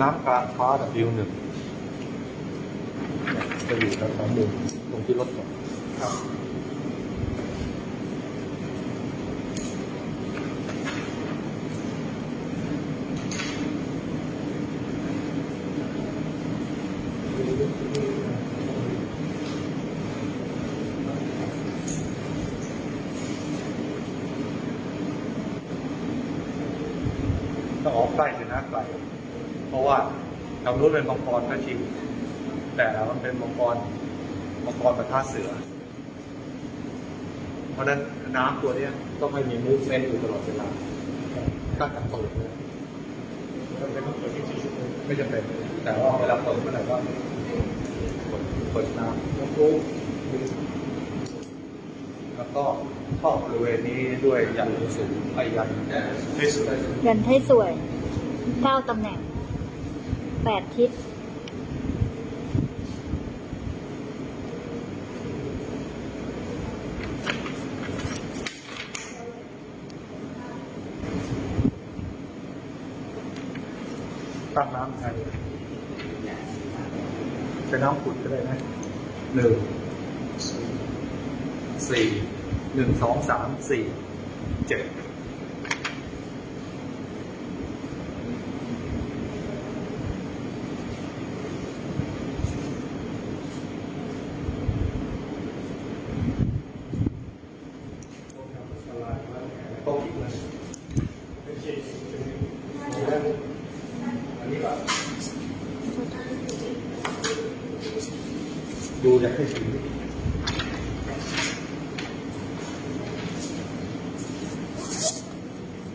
น้ำกาฟ้าดับดิวหนึ่งจะอยู่แถวๆมุมตรงที่รถจอดครับต้องออกใกล้สินะไกล เพราะว่า ทางนู้นเป็นมังกรก็จริง แต่มันเป็นมังกรมังกรประท่าเสือ เพราะนั้นน้ำตัวเนี้ยต้องให้มีมูฟเมนต์อยู่ตลอดเวลาตั้งแต่เปิดเลยมันเป็นต้องเปิดที่สี่ชั่วโมงไม่จำเป็น แต่ว่าเวลาเปิดเมื่อไหร่ก็เปิดน้ำแล้วก็แล้วก็ครอบบริเวณนี้ด้วยยันสูงไปยันให้สุดยันให้สวยเก้าตำแหน่ง แปดทิศตั้งน้ำใช้ใช้น้ำขุดก็ได้ไหมหนึ่งสี่หนึ่งสองสามสี่เจ็ดโต๊ะอีกแล้วอันนี้ก็ ดูอยากให้ถึง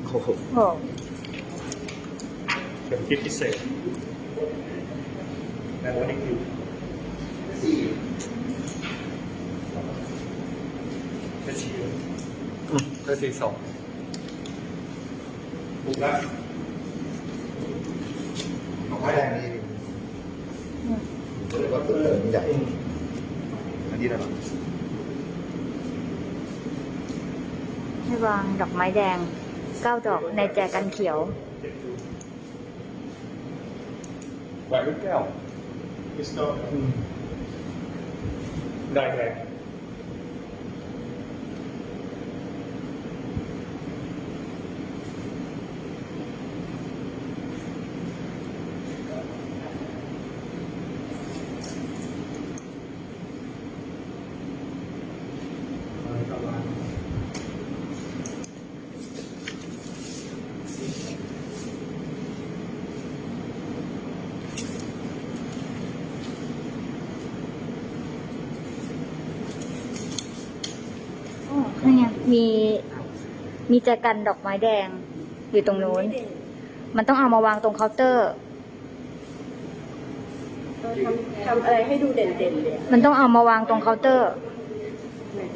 โอ้โหเป็นคลิปพิเศษในวันนี้คือแค่ชีแค่ชีสองถูกแล้วเอาไว้แป้งนี่เรียกว่าตัวเติมใหญ่ อันนี้นะครับให้วางดอกไม้แดงเก้าดอกในแจกันเขียวแหวนลูกแก้วคริสตัลได้แรง มีมีแจกันดอกไม้แดง อยู่ตรงนู้น มันต้องเอามาวางตรงเคาน์เตอร์ ทำทำอะไรให้ดูเด่นๆเลยมันต้องเอามาวางตรงเคาน์เตอร์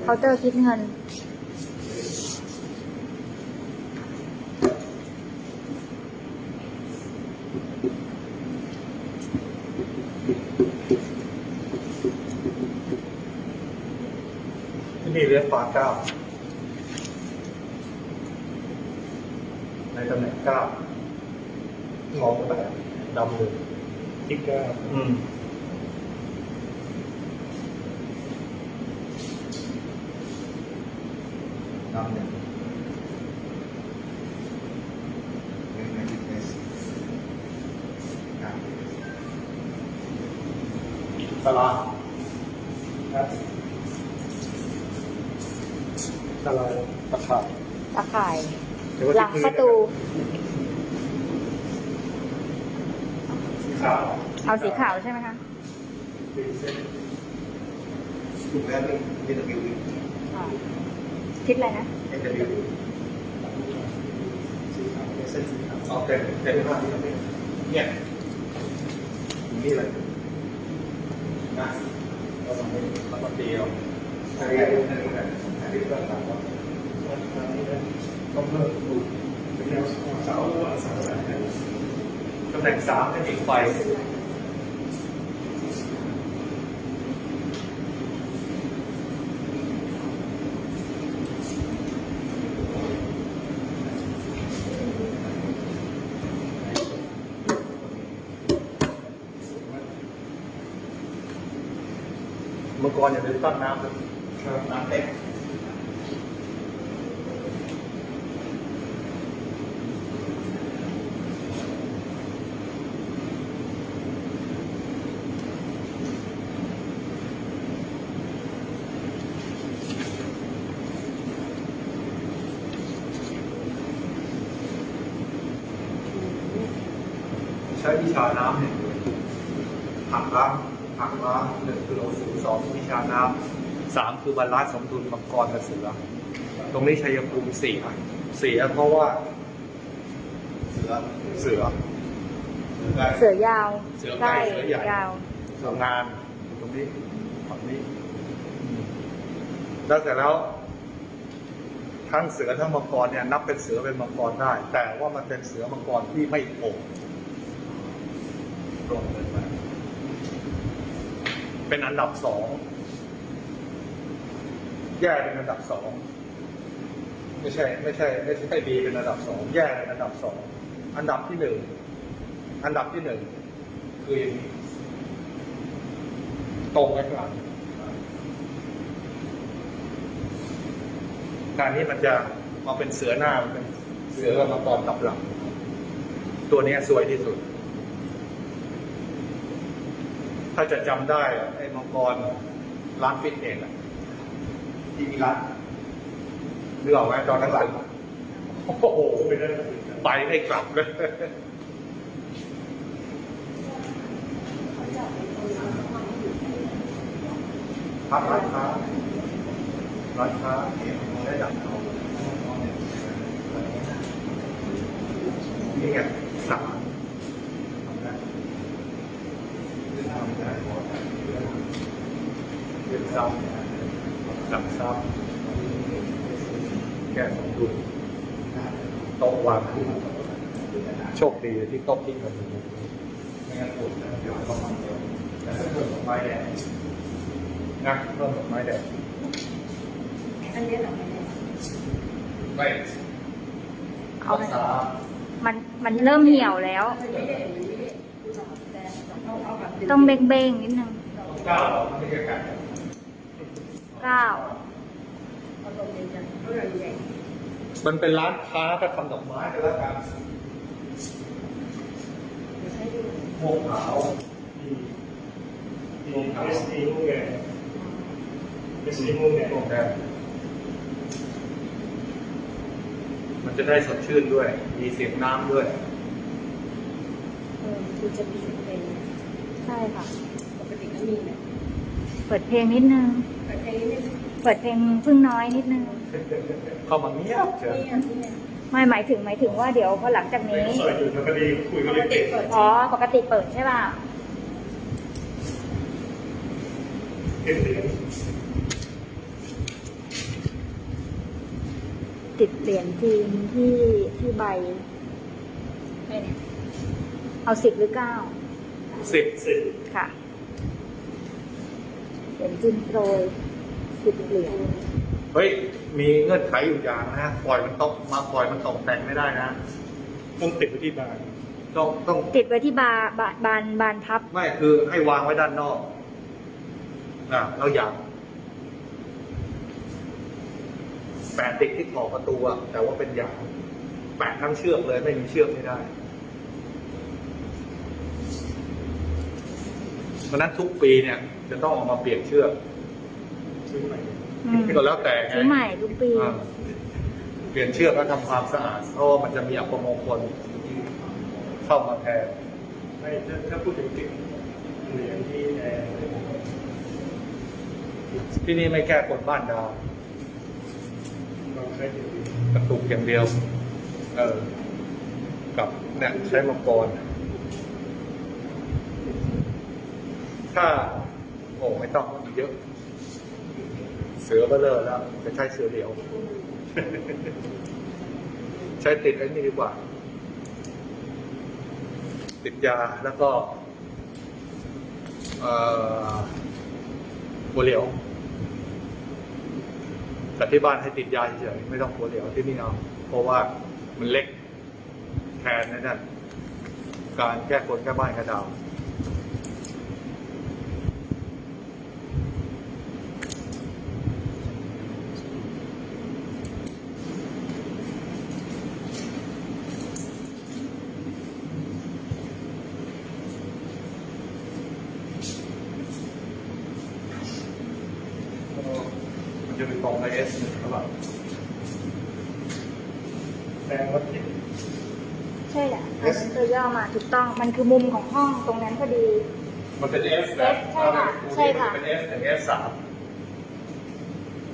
เคาน์เตอร์คิดเงิน ที่นี่เรียกฟ้าเก้า ในตำแหน่ง เก้าทองแปดดำหนึ่งที่เก้าอืมน้ำเนี่ยในในในอ่าสลาครับสลาตะขาบตะข่ายเดี๋ยวว่าหลังที่ประตู ขาวเอาสีขาวใช่ไหมคะสีเส้นถูกแล้วนี่นี่ตะวิวอ่าทิศอะไรนะเอ็นตะวิวสีขาวเส้นสีขาวเอาเป็นเป็นภาพที่เราเป็นเนี่ยนี่อะไรนะเราทำให้เราต้องตีเอาใช้ไงในตำแหน่งที่เริ่มต่างว่าต้องเพิ่มดูเสาตำแหน่งสามเป็นอีกไฟเมื่อก่อนอย่าลืมตั้งน้ำเลยน้ำเต็ม ช้วิชาน้ำเนี่ยหักล้างหักล้างหนึ่งคือโลสูสองวิชาน้ำสามคือบาลานซ์สมดุลมังกรกับเสือตรงนี้ชัยภูมิสี่อะเสียเพราะว่า เสือเสือเสือไก่เสือยาวเสือไก่เสือใหญ่ยาวทำงานตรงนี้ฝั่งนี้แล้วเสร็จแล้วทั้งเสือทั้งมังกรเนี่ยนับเป็นเสือเป็นมังกรได้ แต่ว่ามันเป็นเสือมังกรที่ไม่โผล่ ตรงเกินไปเป็นอันดับสอง แย่เป็นอันดับสอง ไม่ใช่ ไม่ใช่ ไม่ใช่ดีเป็นอันดับสองแย่เป็นอันดับสองอันดับที่หนึ่งอันดับที่หนึ่งคืออย่างนี้ตรงไว้ข้างหลังการนี้มันจะมาเป็นเสือหน้ามันเป็นเสือกับมังกรกลับหลัง ตัวนี้สวยที่สุด ถ้าจะจำได้ไอ้มังกรร้านฟิตเนสอะที่มีร้านเรือออกไหมตอนนั้นหลังโอ้โหไปไม่กลับเลยพักร้านค้าร้านค้าเอานี่ไงสามทำได้ทำได้เรียนซ้ำจับซ้ำแก้สมดุลโต๊ะวางขึ้น โชคดีที่โต๊ะทิ้งกับมือไม่งั้นปวดนะเดี๋ยวต้องมาเดี๋ยวแต่ถ้าเกิดดอกไม้แดงนะเพิ่มดอกไม้แดงอันนี้เหรอเนี่ยไม่เอารักษามันมันเริ่มเหี่ยวแล้ว ต้องเบ้งเบ้งนิดนึงก้าเก้าเอาตรงนี้าอย่างใหญ่มันเป็นร้านค้าก็ทำดอกไม้กันแล้วกัน ให้ดูโมงขาวโมงขาว Questi mughe, questi mughe, โมงแดงมันจะได้สดชื่นด้วย มีเสียงน้ำด้วยเออคือจะมีเพลงใช่ค่ะ ปกติก็มีนะเปิดเพลงนิดนึงแต่เพลงนี้เนี่ยเปิดเพลงพึ่งน้อยนิดนึง เข้ามาเงียบเชิญนี่อันนี้เนี่ย ไม่หมายถึงหมายถึงว่าเดี๋ยวพอหลังจากนี้ so io non capivo, cui ป non ก è ติ che เปิดอ๋อปกติเปิดใช่ป่ะ che dire. ติดเหรียญจีนที่ที่ใบไม่เนี่ยเอาสิบหรือเก้าสิบ Sì, ค่ะเหรียญจีนโปรย สิบเหรียญเฮ้ย มีเงื่อนไขอยู่อย่างนะปล่อยมันตกมาปล่อยมันตกแต่งไม่ได้นะ non te di bani. ต้องต้องติดไว้ที่บาบาบานบานพับ ไม่คือให้วางไว้ด้านนอกนะเราอยากแปะติดที่ขอบประตูอะแต่ว่าเป็นอย่างแปะทั้งเชือกเลยไม่มีเชือกไม่ได้เพราะฉะนั้นทุกปีเนี่ย จะต้องเออกมาเปลี่ยนเชือก อืม ก็แล้วแต่ไงซื้อใหม่ทุกปี อ่าเปลี่ยนเชือกแล้วทำความสะอาดเพราะว่ามันจะมีอัปมงคลเข้ามาแทน Ma già pure che lì è ที่นี่ไม่แก้กฎบ้านดาว non credo di กระตุกอย่างเดียว เออ กับเนี่ยใช้มังกร ถ้า โอ้ไม่ต้องมันเยอะ เสือเบลอแล้วจะใช้เสือเหลียว ใช้ติดไอ้นี่ดีกว่า ติดยาแล้วก็เออหัวเหลียวแต่ที่บ้านให้ติดยาเฉยๆไม่ต้องหัวเหลียวที่นี่เอาเพราะว่ามันเล็กแทนนั่นการแก้คนแก้บ้านแก้ดาว มันจะเป็นตรงในเอสหนึ่งหรือเปล่า แรงวัดจิต ใช่แหละอันนั้นตัวย่อ มาถูกต้องมันคือมุมของห้องตรงนั้นพอดี มันเป็นเอส S ใช่ค่ะใช่ค่ะ เป็นเอสถึงเอสสาม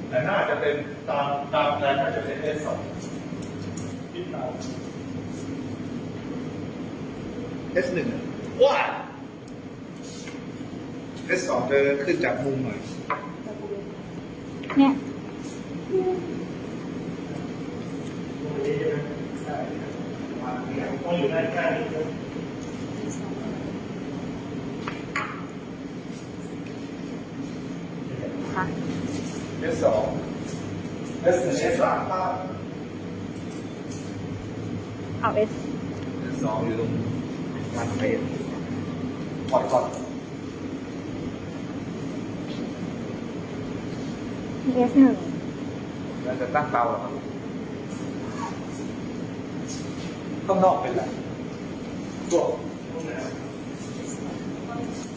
แต่น่าจะเป็นตามตามแผนน่าจะเป็นเอสสองที่ตาม S หนึ่งว้า S สองจะขึ้นจากมุมหน่อยเนี่ยตรงนี้ใช่ ไหมใช่ต้องอยู่ด้านข้างนี้ครับ ข้างนอกเป็นอะไรช่วงห้องน้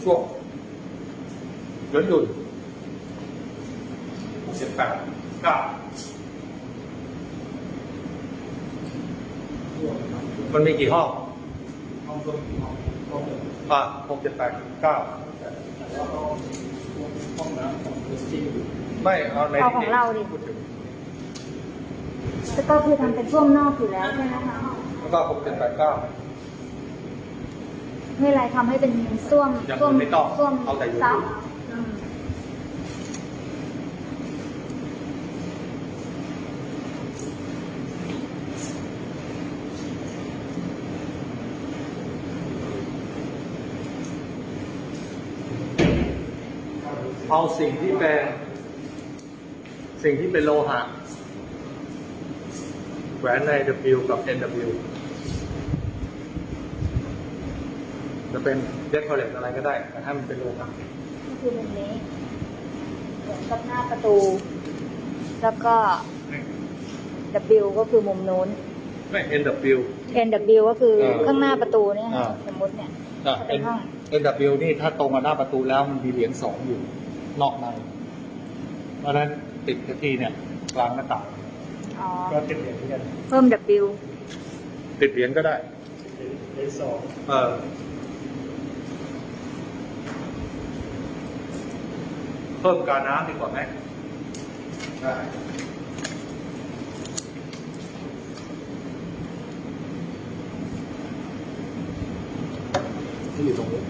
ช่วงหย่นหยุ่นสิบแปดเก้ามันมีกี่ห้องำห้องต้นห้องห้องเดิมอะหกเจ็ดแปดเก้าแล้วก็ห้องน้ำของพื้นที่อยู่ไม่เอาในเอาของเราดิพูดถึงก็คือทำเป็นช่วงนอกอยู่แล้วใช่ไหมคะ แล้วก็หกเจ็ดแปดเก้าไม่เป็นไรทำให้เป็นส้วมอย่างส้วมอื่นไม่ต้องส้วมเอาแต่อยู่ ซับอืมเอาสิ่งที่เป็น สิ่งที่เป็นโลหะแหวนใน W กับ NW จะเป็นเดคอเรทอะไรก็ได้ แต่ให้มันเป็นโลหะก็คือมุมนี้เหมือนกับหน้าประตู แล้วก็ W ก็คือมุมนู้น ไม่ NW NW ก็คือเออข้างหน้าประตูเนี่ยค่ะอ่าสมมติเนี่ยอะถ้าเป็นห้อง NW นี่ถ้าตรงกับหน้าประตูแล้วมันมีเหรียญสองอยู่ นอกใน เพราะฉะนั้นติดกับที่เนี่ย กลางหน้าต่างอ๋อ ก็ติดเหรียญเหมือนกันเพิ่ม W ติดเหรียญก็ได้ เหรียญสอง เออ เพิ่มการน้ำดีกว่าไหมได้ที่อยู่ตรงนี้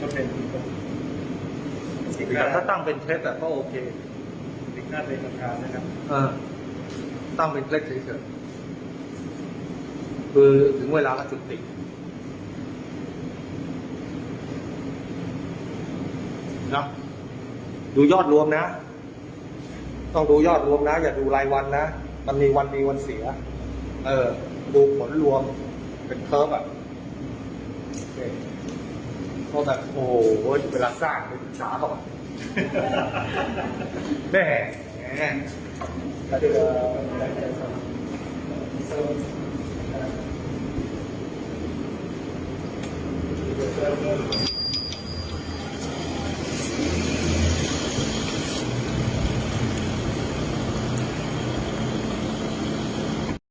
ก็เป็นแต่ถ้าตั้งเป็นเคล็ดอะก็โอเคติดหน้าเป็นประธานนะครับเออตั้งเป็นเคล็ดเฉยๆคือถึงเวลาก็จุดติด นะดูยอดรวมนะ ต้องดูยอดรวมนะ อย่าดูรายวันนะ มันมีวันมีวันเสีย เออ ดูผลรวมเป็นเคอร์ฟอะก็แบบโอ้โหเวลาสร้างเป็นกษาก่อนแม่แล้วเดี๋ยว